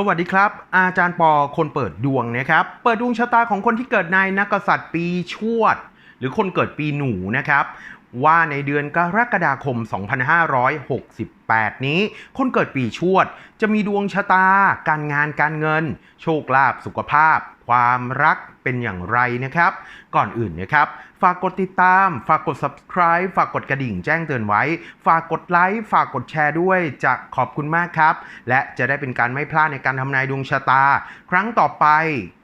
สวัสดีครับ อาจารย์ปอคนเปิดดวงนะครับ เปิดดวงชะตาของคนที่เกิดในนักกษัตริย์ปีชวด หรือคนเกิดปีหนูนะครับ ว่าในเดือนกรกฎาคม 2568 นี้ คนเกิดปีชวด จะมีดวงชะตา การงานการเงิน โชคลาภสุขภาพ ความรักเป็นอย่างไรนะครับ ก่อนอื่นนะครับ ฝากกดติดตาม ฝากกด subscribe ฝากกดกระดิ่งแจ้งเตือนไว้ ฝากกดไลค์ฝากกดแชร์ด้วยจะขอบคุณมากครับ และจะได้เป็นการไม่พลาดในการทำนายดวงชะตา ครั้งต่อไป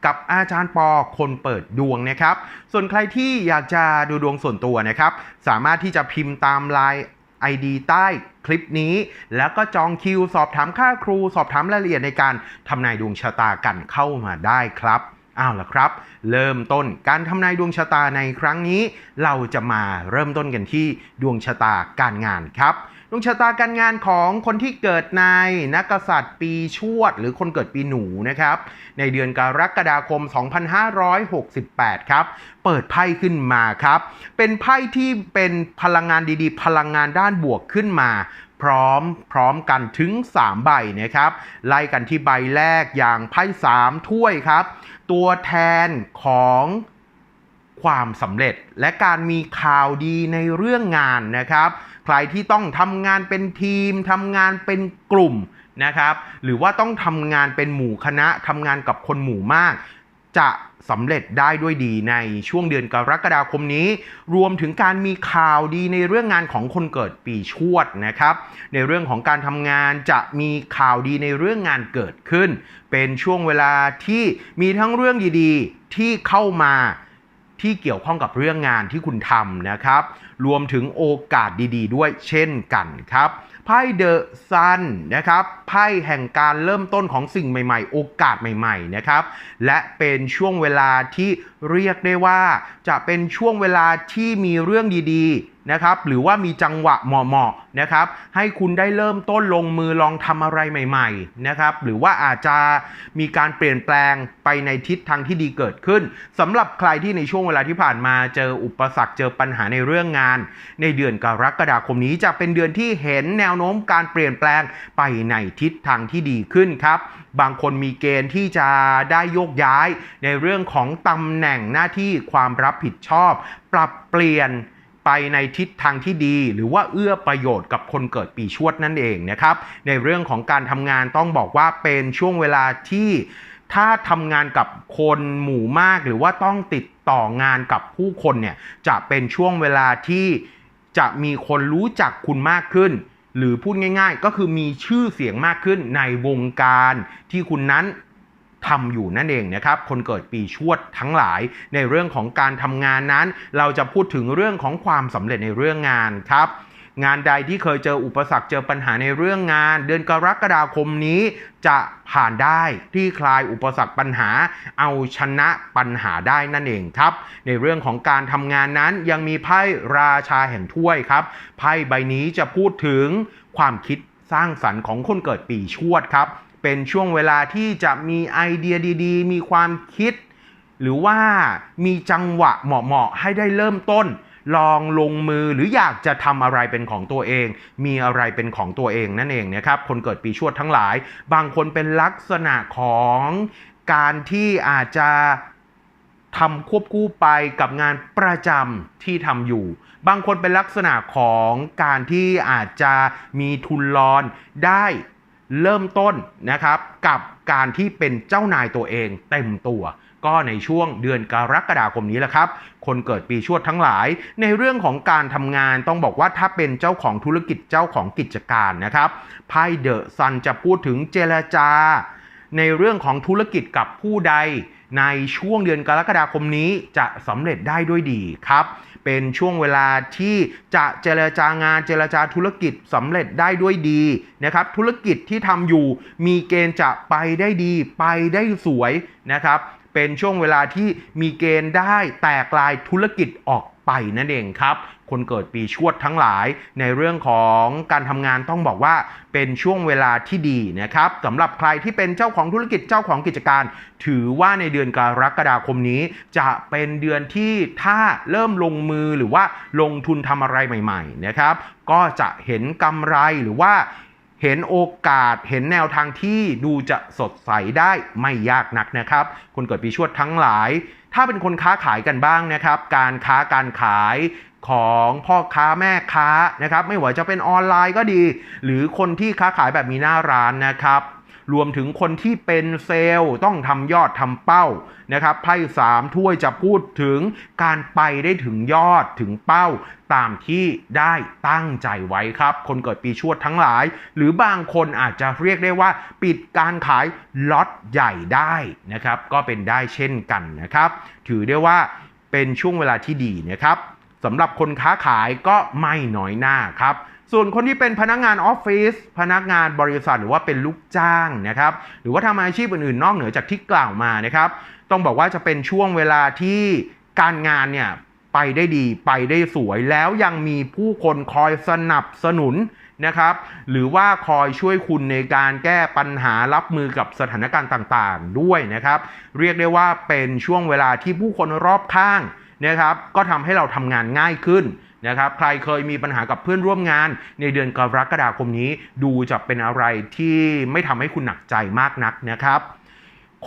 กับอาจารย์ปอคนเปิดดวงนะครับ ส่วนใครที่อยากจะดูดวงส่วนตัวนะครับ สามารถที่จะพิมพ์ตามไลน์ ID ใต้คลิปนี้ แล้วก็จองคิวสอบถามค่าครู สอบถามรายละเอียดในการทำนายดวงชะตากันเข้ามาได้ครับ อาล่ะครับ เริ่มต้นการทำนายดวงชะตาในครั้งนี้ เราจะมาเริ่มต้นกันที่ดวงชะตาการงานครับ ดวงชะตาการงานของคนที่เกิดในนักกษัตริย์ปีชวด หรือคนเกิดปีหนูนะครับ ในเดือนกรกฎาคม 2568 ครับ เปิดไพ่ขึ้นมาครับ เป็นไพ่ที่เป็นพลังงานดีๆ พลังงานด้านบวกขึ้นมา พร้อมพร้อมกันถึง 3 ใบนะครับ ไล่กันที่ใบแรกอย่างไพ่3ถ้วยครับ ตัวแทนของความสำเร็จและการมีข่าวดีในเรื่องงานนะครับ ใครที่ต้องทำงานเป็นทีมทำงานเป็นกลุ่มนะครับ หรือว่าต้องทำงานเป็นหมู่คณะทำงานกับคนหมู่มาก จะสำเร็จได้ด้วยดีในช่วงเดือนกรกฎาคมนี้ รวมถึงการมีข่าวดีในเรื่องงานของคนเกิดปีชวดนะครับ ในเรื่องของการทำงานจะมีข่าวดีในเรื่องงานเกิดขึ้น เป็นช่วงเวลาที่มีทั้งเรื่องดีๆ ที่เข้ามา ที่เกี่ยวข้องกับเรื่องงานที่คุณทำนะครับ รวมถึงโอกาสดี ๆ ด้วยเช่นกันครับ ไพ่เดอะซันนะครับ ไพ่แห่งการเริ่มต้นของสิ่งใหม่ ๆ โอกาสใหม่ ๆ นะครับ และเป็นช่วงเวลาที่เรียกได้ว่า จะเป็นช่วงเวลาที่มีเรื่องดี ๆ นะครับหรือว่ามีจังหวะเหมาะๆนะครับให้คุณได้เริ่มต้นลงมือลองทำอะไรใหม่ๆนะครับหรือว่าอาจจะมีการเปลี่ยนแปลงไปในทิศทางที่ดีเกิดขึ้นสำหรับใครที่ในช่วงเวลาที่ผ่านมาเจออุปสรรคเจอปัญหาในเรื่องงาน ในเดือนกรกฎาคมนี้จะเป็นเดือนที่เห็นแนวโน้มการเปลี่ยนแปลงไปในทิศทางที่ดีขึ้นครับบางคนมีเกณฑ์ที่จะได้โยกย้ายในเรื่องของตำแหน่งหน้าที่ความรับผิดชอบ ปรับเปลี่ยน ไปในทิศทางที่ดี หรือว่าเอื้อประโยชน์กับคนเกิดปีชวดนั่นเองนะครับในเรื่องของการทำงานต้องบอกว่าเป็นช่วงเวลาที่ถ้าทำงานกับคนหมู่มากหรือว่าต้องติดต่องานกับผู้คนเนี่ยจะเป็นช่วงเวลาที่จะมีคนรู้จักคุณมากขึ้น หรือพูดง่าย ๆ ก็คือมีชื่อเสียงมากขึ้นในวงการที่คุณนั้น ทำอยู่นั่นเองนะครับคนเกิดปีชวดทั้งหลายในเรื่องของการทำงานนั้น เราจะพูดถึงเรื่องของความสำเร็จในเรื่องงานครับงานใดที่เคยเจออุปสรรคเจอปัญหาในเรื่องงาน เดือนกรกฎาคมนี้จะผ่านได้ที่คลายอุปสรรคปัญหา เอาชนะปัญหาได้นั่นเองครับ ในเรื่องของการทำงานนั้นยังมีไพ่ราชาแห่งถ้วยครับไพ่ใบนี้จะพูดถึงความคิดสร้างสรรค์ของคนเกิดปีชวดครับ เป็นช่วงเวลาที่จะมีไอเดียดีๆ มีความคิด หรือว่ามีจังหวะเหมาะๆให้ได้เริ่มต้น ลองลงมือหรืออยากจะทำอะไรเป็นของตัวเอง มีอะไรเป็นของตัวเองนั่นเองนะครับ คนเกิดปีชวดทั้งหลาย บางคนเป็นลักษณะของการที่อาจจะทำควบคู่ไปกับงานประจำที่ทำอยู่ บางคนเป็นลักษณะของการที่อาจจะมีทุนรอนได้ เริ่มต้นนะครับกับการที่เป็นเจ้านายตัวเองเต็มตัว ก็ในช่วงเดือนกรกฎาคมนี้แหละครับ คนเกิดปีชวดทั้งหลาย ในเรื่องของการทำงานต้องบอกว่าถ้าเป็นเจ้าของธุรกิจเจ้าของกิจการนะครับไพ่เดอะซันจะพูดถึงเจรจา ในเรื่องของธุรกิจกับผู้ใด ในช่วงเดือนกรกฎาคมนี้จะสำเร็จได้ด้วยดีครับ เป็นช่วงเวลาที่จะเจรจางานเจรจาธุรกิจสำเร็จได้ด้วยดีนะครับ ธุรกิจที่ทำอยู่มีเกณฑ์จะไปได้ดี ไปได้สวยนะครับ เป็นช่วงเวลาที่มีเกณฑ์ได้แตกลายธุรกิจออก ไปนั่นเองครับ คนเกิดปีชวดทั้งหลาย ในเรื่องของการทำงานต้องบอกว่าเป็นช่วงเวลาที่ดีนะครับสำหรับใครที่เป็นเจ้าของธุรกิจเจ้าของกิจการ ถือว่าในเดือนกรกฎาคมนี้ จะเป็นเดือนที่ถ้าเริ่มลงมือหรือว่าลงทุนทำอะไรใหม่ๆนะครับก็จะเห็นกำไรหรือว่าเห็นโอกาสเห็นแนวทางที่ดูจะสดใสได้ไม่ยากนักนะครับ คนเกิดปีชวดทั้งหลาย ถ้าเป็นคนค้าขายกันบ้างนะครับ การค้าการขายของพ่อค้าแม่ค้านะครับ ไม่ว่าจะเป็นออนไลน์ก็ดี หรือคนที่ค้าขายแบบมีหน้าร้านนะครับ รวมถึงคนที่เป็นเซลล์ต้องทำยอดทำเป้านะครับไพ่สามถ้วยจะพูดถึงการไปได้ถึงยอดถึงเป้าตามที่ได้ตั้งใจไว้ครับ คนเกิดปีชวดทั้งหลาย หรือบางคนอาจจะเรียกได้ว่า ปิดการขายล็อตใหญ่ได้นะครับ ก็เป็นได้เช่นกันนะครับ ถือได้ว่าเป็นช่วงเวลาที่ดีนะครับสำหรับคนค้าขายก็ไม่น้อยหน้าครับ ส่วนคนที่เป็นพนักงานออฟฟิศพนักงานบริษัทหรือว่าเป็นลูกจ้างนะครับหรือว่าทำอาชีพอื่นๆ นอกเหนือจากที่กล่าวมานะครับ ต้องบอกว่าจะเป็นช่วงเวลาที่การงานเนี่ยไปได้ดีไปได้สวยแล้วยังมีผู้คนคอยสนับสนุนนะครับ หรือว่าคอยช่วยคุณในการแก้ปัญหารับมือกับสถานการณ์ต่างๆ ด้วยนะครับ เรียกได้ว่าเป็นช่วงเวลาที่ผู้คนรอบข้างนะครับ ก็ทำให้เราทำงานง่ายขึ้น นะครับใครเคยมีปัญหากับเพื่อนร่วมงาน ในเดือนกรกฎาคมนี้ดูจะเป็นอะไรที่ไม่ทำให้คุณหนักใจมากนักนะครับ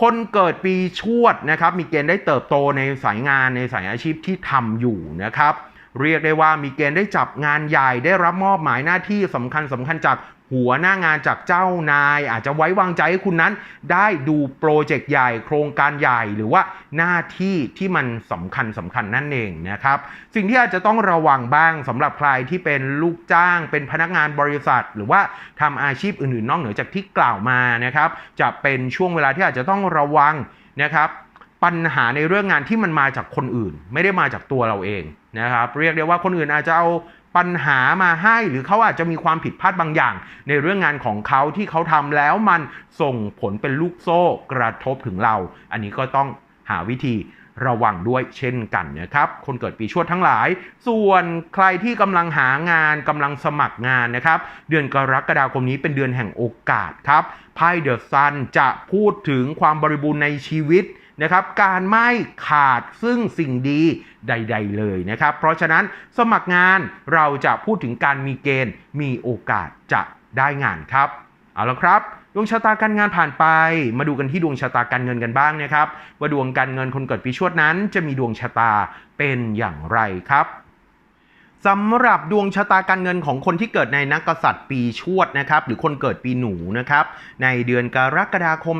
คนเกิดปีชวดนะครับมีเกณฑ์ได้เติบโตในสายงานในสายอาชีพที่ทำอยู่นะครับ เรียกได้ว่ามีเกณฑ์ได้จับงานใหญ่ได้รับมอบหมายหน้าที่สำคัญสำคัญจาก หัวหน้างานจากเจ้านาย อาจจะไว้วางใจให้คุณนั้น ได้ดูโปรเจกต์ใหญ่โครงการใหญ่ หรือว่าหน้าที่ที่มันสำคัญสำคัญนั่นเองนะครับ สิ่งที่อาจจะต้องระวังบ้างสำหรับใครที่เป็นลูกจ้าง เป็นพนักงานบริษัท หรือว่าทำอาชีพอื่นๆ นอกเหนือจากที่กล่าวมานะครับ จะเป็นช่วงเวลาที่อาจจะต้องระวังนะครับปัญหาในเรื่องงานที่มันมาจากคนอื่น ไม่ได้มาจากตัวเราเองนะครับ เรียกได้ว่าคนอื่นอาจจะเอา ปัญหามาให้หรือเขาอาจจะมีความผิดพลาดบางอย่าง ในเรื่องงานของเขาที่เขาทำแล้วมันส่งผลเป็นลูกโซ่กระทบถึงเรา อันนี้ก็ต้องหาวิธีระวังด้วยเช่นกันนะครับ คนเกิดปีชวดทั้งหลาย ส่วนใครที่กำลังหางานกำลังสมัครงานนะครับ เดือนกรกฎาคมนี้เป็นเดือนแห่งโอกาสครับไพ่เดอะซันจะพูดถึงความบริบูรณ์ในชีวิต นะครับการไม่ขาดซึ่งสิ่งดีใด ๆ เลยนะครับ เพราะฉะนั้นสมัครงานเราจะพูดถึงการมีเกณฑ์มีโอกาสจะได้งานครับเอาละครับดวงชะตาการงานผ่านไป มาดูกันที่ดวงชะตาการเงินกันบ้างนะครับ ว่าดวงการเงินคนเกิดปีชวดนั้นจะมีดวงชะตาเป็นอย่างไรครับ สำหรับดวงชะตาการเงินของคนที่เกิดในนักกษัตริย์ปีชวดนะครับ หรือคนเกิดปีหนูนะครับ ในเดือนกรกฎาคม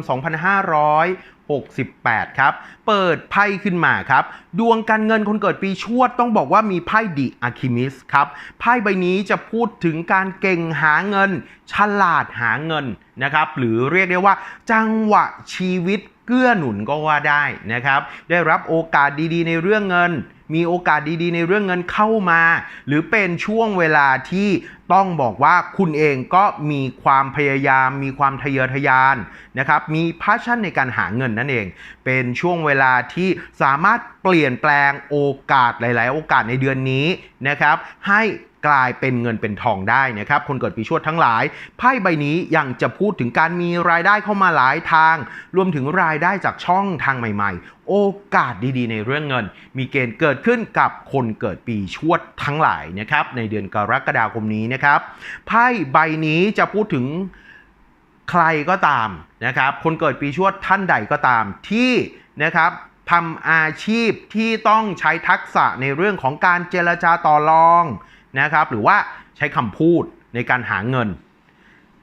2568 ครับ เปิดไพ่ขึ้นมาครับ ดวงการเงินคนเกิดปีชวดต้องบอกว่ามีไพ่ดิอะคิมิสครับ ไพ่ใบนี้จะพูดถึงการเก่งหาเงิน ฉลาดหาเงินนะครับ หรือเรียกได้ว่า จังหวะชีวิตเกื้อหนุนก็ว่าได้นะครับ ได้รับโอกาสดีๆ ในเรื่องเงิน มีโอกาสดีๆ ในเรื่องเงินเข้ามา หรือเป็นช่วงเวลาที่ต้องบอกว่าคุณเองก็มีความพยายาม มีความทะเยอทะยานนะครับ มีพาชั่นในการหาเงินนั่นเอง เป็นช่วงเวลาที่สามารถเปลี่ยนแปลงโอกาสหลาย ๆ โอกาสในเดือนนี้นะครับ ให้ กลายเป็นเงินเป็นทองได้นะครับ คนเกิดปีชวดทั้งหลาย ไพ่ใบนี้ยังจะพูดถึงการมีรายได้เข้ามาหลายทาง รวมถึงรายได้จากช่องทางใหม่ๆ โอกาสดีๆ ในเรื่องเงิน มีเกณฑ์เกิดขึ้นกับคนเกิดปีชวดทั้งหลายนะครับ ในเดือนกรกฎาคมนี้นะครับ ไพ่ใบนี้จะพูดถึงใครก็ตามนะครับ คนเกิดปีชวดท่านใดก็ตามที่นะครับทำอาชีพที่ต้องใช้ทักษะในเรื่องของการเจรจาต่อรอง นะครับ หรือว่าใช้คำพูดในการหาเงิน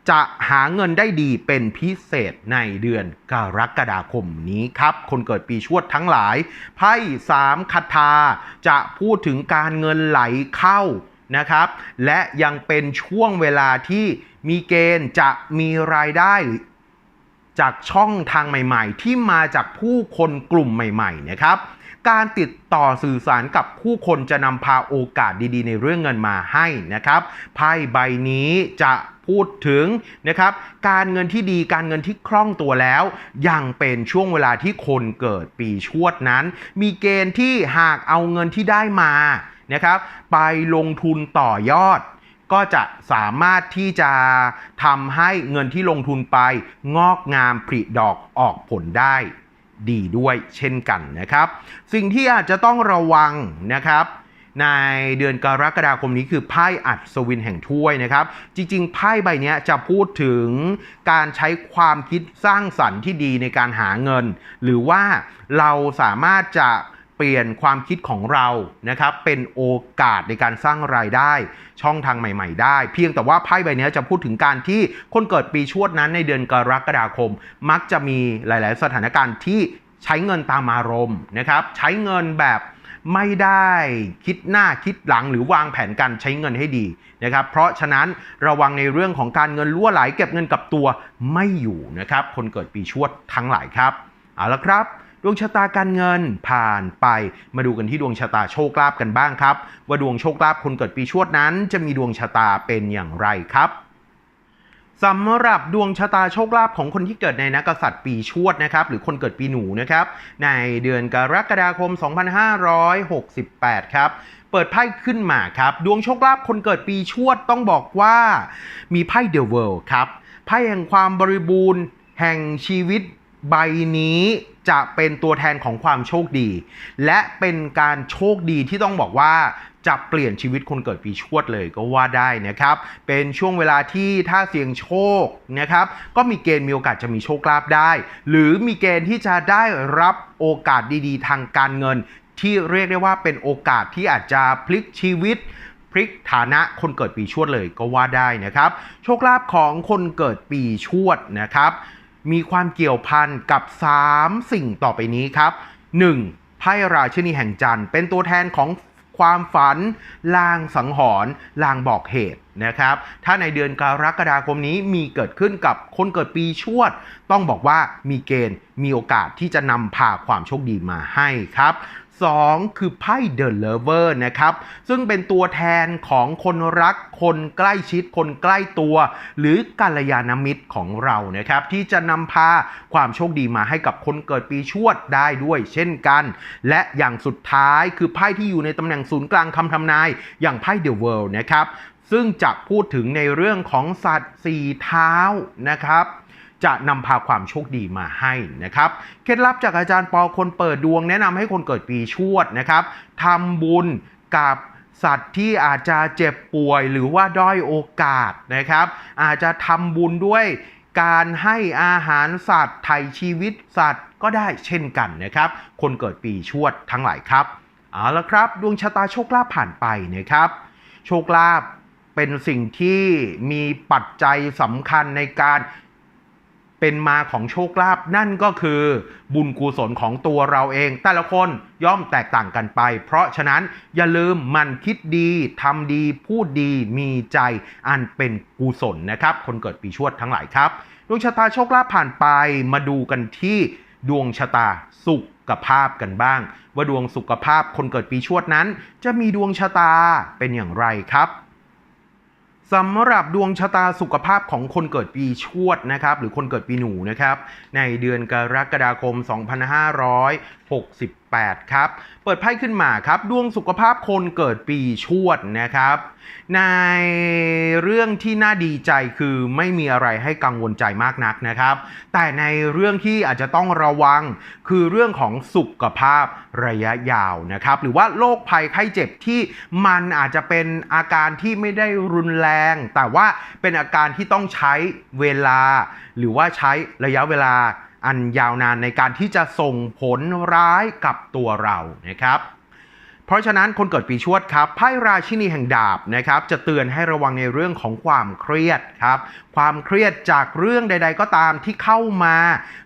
จะหาเงินได้ดีเป็นพิเศษในเดือนกรกฎาคมนี้ครับ คนเกิดปีชวดทั้งหลาย ไพ่สามคาถาจะพูดถึงการเงินไหลเข้านะครับ และยังเป็นช่วงเวลาที่มีเกณฑ์จะมีรายได้จากช่องทางใหม่ ๆ ที่มาจากผู้คนกลุ่มใหม่ ๆ นะครับ การติดต่อสื่อสารกับผู้คนจะนำพาโอกาสดีๆ ในเรื่องเงินมาให้นะครับไพ่ใบนี้จะพูดถึงนะครับการเงินที่ดีการเงินที่คล่องตัวแล้ว ยังเป็นช่วงเวลาที่คนเกิดปีชวดนั้น มีเกณฑ์ที่หากเอาเงินที่ได้มานะครับไปลงทุนต่อยอด ก็จะสามารถที่จะทำให้เงินที่ลงทุนไป งอกงามผลิดอกออกผลได้ ดีด้วยเช่นกันนะครับ สิ่งที่อาจจะต้องระวังนะครับในเดือนกรกฎาคมนี้คือไพ่อัศวินแห่งถ้วยนะครับ จริงๆ ไพ่ใบนี้จะพูดถึงการใช้ความคิดสร้างสรรค์ที่ดีในการหาเงิน หรือว่าเราสามารถจะ เปลี่ยนความคิดของเรานะครับเป็นโอกาสในการสร้างรายได้ ช่องทางใหม่ ๆ ได้ เพียงแต่ว่าไพ่ใบนี้จะพูดถึงการที่คนเกิดปีชวดนั้นในเดือนกรกฎาคม มักจะมีหลาย ๆ สถานการณ์ที่ใช้เงินตามอารมณ์นะครับใช้เงินแบบไม่ได้คิดหน้าคิดหลังหรือวางแผนการใช้เงินให้ดีนะครับเพราะฉะนั้นระวังในเรื่องของการเงินล่วไหลเก็บเงินกับตัวไม่อยู่นะครับคนเกิดปีชวดทั้งหลายครับเอาละครับ ดวงชะตาการเงินผ่านไป มาดูกันที่ดวงชะตาโชคลาภกันบ้างครับ ว่าดวงโชคลาภคนเกิดปีชวดนั้น จะมีดวงชะตาเป็นอย่างไรครับสำหรับดวงชะตาโชคลาภของคนที่เกิดในนักษัตริย์ปีชวดนะครับหรือคนเกิดปีหนูนะครับในเดือนกรกฎาคม 2568 ครับเปิดไพ่ขึ้นมาครับ ดวงโชคลาภคนเกิดปีชวดต้องบอกว่ามีไพ่เดอะเวิลด์ครับไพ่แห่งความบริบูรณ์แห่งชีวิตใบนี้ จะเป็นตัวแทนของความโชคดี และเป็นการโชคดีที่ต้องบอกว่าจะเปลี่ยนชีวิตคนเกิดปีชวดเลยก็ว่าได้นะครับ เป็นช่วงเวลาที่ถ้าเสี่ยงโชคนะครับ ก็มีเกณฑ์มีโอกาสจะมีโชคลาภได้ หรือมีเกณฑ์ที่จะได้รับโอกาสดีๆ ทางการเงิน ที่เรียกได้ว่าเป็นโอกาสที่อาจจะพลิกชีวิตพลิกฐานะคนเกิดปีชวดเลยก็ว่าได้นะครับ โชคลาภของคนเกิดปีชวดนะครับ มีความเกี่ยวพันกับ 3 สิ่งต่อไปนี้ครับ 1. ไพ่ราชินีแห่งจันทร์เป็นตัวแทนของความฝัน ลางสังหรณ์ลางบอกเหตุนะครับ ถ้าในเดือนกรกฎาคมนี้มีเกิดขึ้นกับคนเกิดปีชวด ต้องบอกว่ามีเกณฑ์มีโอกาสที่จะนำพาความโชคดีมาให้ครับ 2 คือไพ่ The Lover นะครับ ซึ่งเป็นตัวแทนของคนรัก คนใกล้ชิด คนใกล้ตัว หรือกัลยาณมิตรของเรานะครับ ที่จะนำพาความโชคดีมาให้กับคนเกิดปีชวดได้ด้วยเช่นกัน และอย่างสุดท้ายคือไพ่ที่อยู่ในตำแหน่งศูนย์กลางคำทำนาย อย่างไพ่ The World นะครับ ซึ่งจะพูดถึงในเรื่องของสัตว์สี่เท้านะครับ จะนำพาความโชคดีมาให้นะครับ เคล็ดลับจากอาจารย์ปอคนเปิดดวงแนะนำให้คนเกิดปีชวดนะครับทำบุญกับสัตว์ที่อาจจะเจ็บป่วยหรือว่าด้อยโอกาสนะครับ อาจจะทำบุญด้วยการให้อาหารสัตว์ไถ่ชีวิตสัตว์ก็ได้เช่นกันนะครับ คนเกิดปีชวดทั้งหลายครับเอาละครับ ดวงชะตาโชคลาภผ่านไปนะครับ โชคลาภเป็นสิ่งที่มีปัจจัยสำคัญในการ เป็นมาของโชคลาภนั่นก็คือบุญกุศลของตัวเราเอง แต่ละคนย่อมแตกต่างกันไป เพราะฉะนั้นอย่าลืมมันคิดดีทำดี พูดดีมีใจอันเป็นกุศลนะครับ คนเกิดปีชวดทั้งหลายครับดวงชะตาโชคลาภผ่านไปมาดูกันที่ดวงชะตาสุขภาพกันบ้าง ว่าดวงสุขภาพคนเกิดปีชวดนั้น จะมีดวงชะตาเป็นอย่างไรครับ สำหรับดวงชะตาสุขภาพของคนเกิดปีชวดนะครับหรือคนเกิดปีหนูนะครับในเดือนกรกฎาคม 2568ครับ เปิดไพ่ขึ้นมาครับ ดวงสุขภาพคนเกิดปีชวดนะครับ ในเรื่องที่น่าดีใจคือไม่มีอะไรให้กังวลใจมากนักนะครับ แต่ในเรื่องที่อาจจะต้องระวังคือเรื่องของสุขภาพระยะยาวนะครับ หรือว่าโรคภัยไข้เจ็บที่มันอาจจะเป็นอาการที่ไม่ได้รุนแรง แต่ว่าเป็นอาการที่ต้องใช้เวลา หรือว่าใช้ระยะเวลา อันยาวนานในการที่จะส่งผลร้ายกับตัวเรานะครับ เพราะฉะนั้นคนเกิดปีชวดครับไพ่ราชินีแห่งดาบนะครับ จะเตือนให้ระวังในเรื่องของความเครียดครับ ความเครียดจากเรื่องใด ๆ ก็ตามที่เข้ามา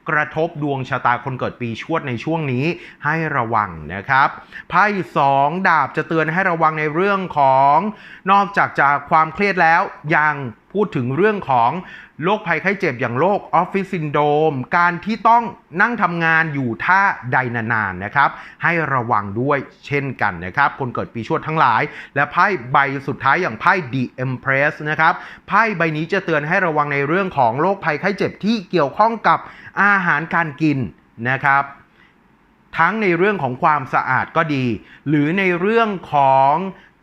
กระทบดวงชะตาคนเกิดปีชวดในช่วงนี้ให้ระวังนะครับไพ่สองดาบจะเตือนให้ระวังในเรื่องของ นอกจากจากความเครียดแล้วยัง พูดถึงเรื่องของโรคภัยไข้เจ็บอย่างโรคออฟฟิศซินโดมการที่ต้องนั่งทำงานอยู่ท่าใดนานๆนะครับ ให้ระวังด้วยเช่นกันนะครับ คนเกิดปีชวดทั้งหลาย และไพ่ใบสุดท้ายอย่างไพ่ The Empress นะครับไพ่ใบนี้จะเตือนให้ระวังในเรื่องของโรคภัยไข้เจ็บที่เกี่ยวข้องกับอาหารการกินนะครับ ทั้งในเรื่องของความสะอาดก็ดี หรือในเรื่องของ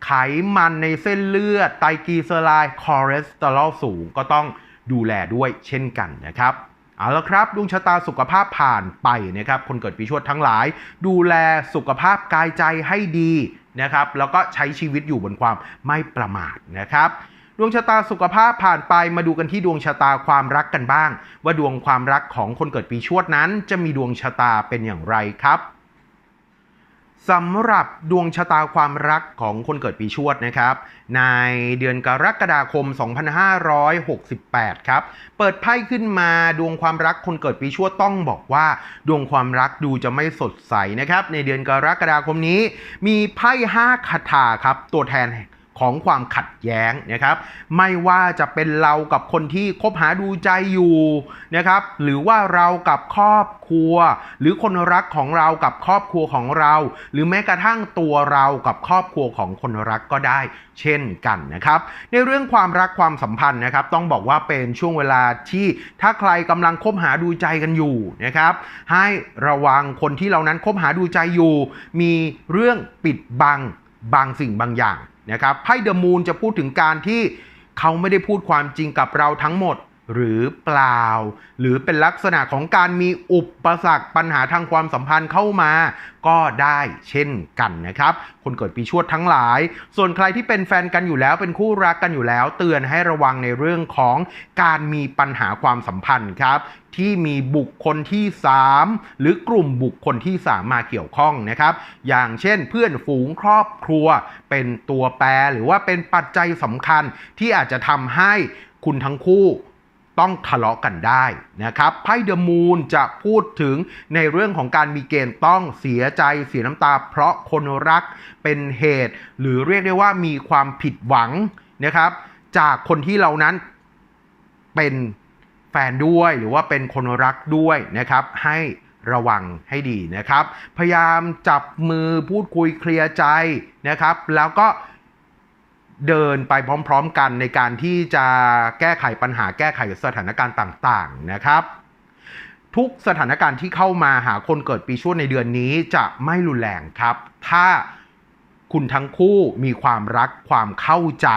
ไขมันในเส้นเลือด ไตรกลีเซอไรด์คอเลสเตอรอลสูงก็ต้องดูแลด้วยเช่นกันนะครับเอาละครับดวงชะตาสุขภาพผ่านไปนะครับ คนเกิดปีชวดทั้งหลาย ดูแลสุขภาพกายใจให้ดีนะครับ แล้วก็ใช้ชีวิตอยู่บนความไม่ประมาทนะครับ ดวงชะตาสุขภาพผ่านไปมาดูกันที่ดวงชะตาความรักกันบ้าง ว่าดวงความรักของคนเกิดปีชวดนั้น จะมีดวงชะตาเป็นอย่างไรครับ สำหรับดวงชะตาความรักของคนเกิดปีชวดนะครับ ในเดือนกรกฎาคม 2568 ครับ เปิดไพ่ขึ้นมาดวงความรักคนเกิดปีชวดต้องบอกว่า ดวงความรักดูจะไม่สดใสนะครับ ในเดือนกรกฎาคมนี้ มีไพ่ 5 คาถาครับ ตัวแทน ของความขัดแย้งนะครับไม่ว่าจะเป็นเรากับคนที่คบหาดูใจอยู่นะครับหรือว่าเรากับครอบครัว หรือคนรักของเรากับครอบครัวของเรา หรือแม้กระทั่งตัวเรากับครอบครัวของคนรักก็ได้ เช่นกันนะครับในเรื่องความรักความสัมพันธ์นะครับต้องบอกว่าเป็นช่วงเวลาที่ถ้าใครกำลังคบหาดูใจกันอยู่นะครับให้ระวังคนที่เรานั้นคบหาดูใจอยู่ มีเรื่องปิดบังบางสิ่งบางอย่าง นะครับไพ่เดอะมูนจะพูดถึงการที่เขาไม่ได้พูดความจริงกับเราทั้งหมด หรือเปล่า หรือเป็นลักษณะของการมีอุปสรรคปัญหาทางความสัมพันธ์เข้ามา ก็ได้เช่นกันนะครับ คนเกิดปีชวดทั้งหลาย ส่วนใครที่เป็นแฟนกันอยู่แล้วเป็นคู่รักกันอยู่แล้ว เตือนให้ระวังในเรื่องของการมีปัญหาความสัมพันธ์ครับที่มีบุคคลที่ 3 หรือกลุ่มบุคคลที่ 3 มาเกี่ยวข้องนะครับ อย่างเช่นเพื่อนฝูงครอบครัว เป็นตัวแปรหรือว่าเป็นปัจจัยสำคัญที่อาจจะทำให้คุณทั้งคู่ ต้องทะเลาะกันได้นะครับไพ่เดอะมูนจะพูดถึงในเรื่องของการมีเกณฑ์ต้องเสียใจเสียน้ำตา เพราะคนรักเป็นเหตุ หรือเรียกได้ว่ามีความผิดหวังนะครับ จากคนที่เรานั้นเป็นแฟนด้วยหรือว่าเป็นคนรักด้วยนะครับ ให้ระวังให้ดีนะครับ พยายามจับมือพูดคุยเคลียร์ใจนะครับ แล้วก็ เดินไปพร้อมๆกันในการที่จะแก้ไขปัญหาแก้ไขสถานการณ์ต่างๆนะครับ ทุกสถานการณ์ที่เข้ามาหาคนเกิดปีชวดในเดือนนี้จะไม่รุนแรงครับ ถ้าคุณทั้งคู่มีความรักความเข้าใจ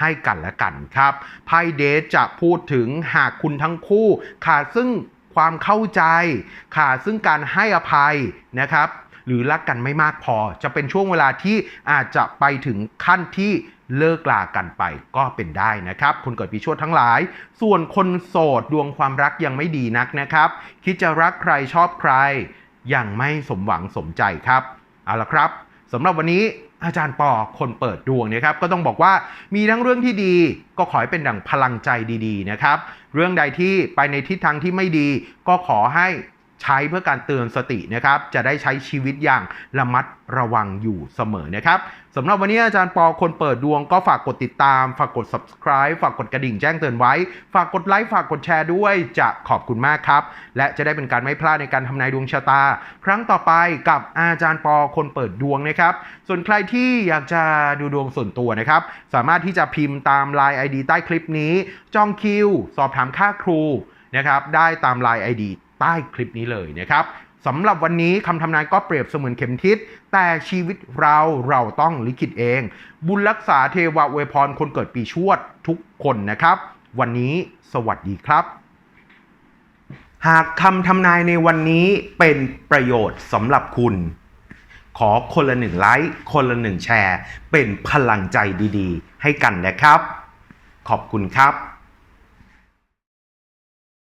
ให้กันและกันครับไพ่เดทจะพูดถึงหากคุณทั้งคู่ขาดซึ่งความเข้าใจขาดซึ่งการให้อภัยนะครับ หรือรักกันไม่มากพอ จะเป็นช่วงเวลาที่อาจจะไปถึงขั้นที่ เลิกลากันไปก็เป็นได้นะครับ คนเกิดปีชวดทั้งหลาย ส่วนคนโสดดวงความรักยังไม่ดีนักนะครับ คิดจะรักใครชอบใคร ยังไม่สมหวังสมใจครับเอาละครับสำหรับวันนี้อาจารย์ปอคนเปิดดวงนะครับ ก็ต้องบอกว่ามีทั้งเรื่องที่ดีก็ขอให้เป็นดั่งพลังใจดีๆนะครับ เรื่องใดที่ไปในทิศทางที่ไม่ดี ก็ขอให้ ใช้เพื่อการเตือนสตินะครับ จะได้ใช้ชีวิตอย่างระมัดระวังอยู่เสมอนะครับสำหรับวันนี้อาจารย์ปอคนเปิดดวงก็ฝากกดติดตาม ฝากกด subscribe ฝากกดกระดิ่งแจ้งเตือนไว้ ฝากกดไลค์ ฝากกดแชร์ด้วย จะขอบคุณมากครับ และจะได้เป็นการไม่พลาดในการทำนายดวงชะตา ครั้งต่อไปกับอาจารย์ปอคนเปิดดวงนะครับ ส่วนใครที่อยากจะดูดวงส่วนตัวนะครับ สามารถที่จะพิมพ์ตาม Line ID ใต้คลิปนี้ จองคิว สอบถามค่าครูนะครับ ได้ตาม Line ID ใต้คลิปนี้เลยนะครับสำหรับวันนี้คำทำนายก็เปรียบเสมือนเข็มทิศ แต่ชีวิตเราเราต้องลิขิตเอง บุญรักษาเทวะอวพรคนเกิดปีชวดทุกคนนะครับ วันนี้สวัสดีครับ หากคำทำนายในวันนี้เป็นประโยชน์สำหรับคุณ ขอคนละหนึ่งไลค์คนละหนึ่งแชร์ เป็นพลังใจดีๆ ให้กันนะครับ ขอบคุณครับ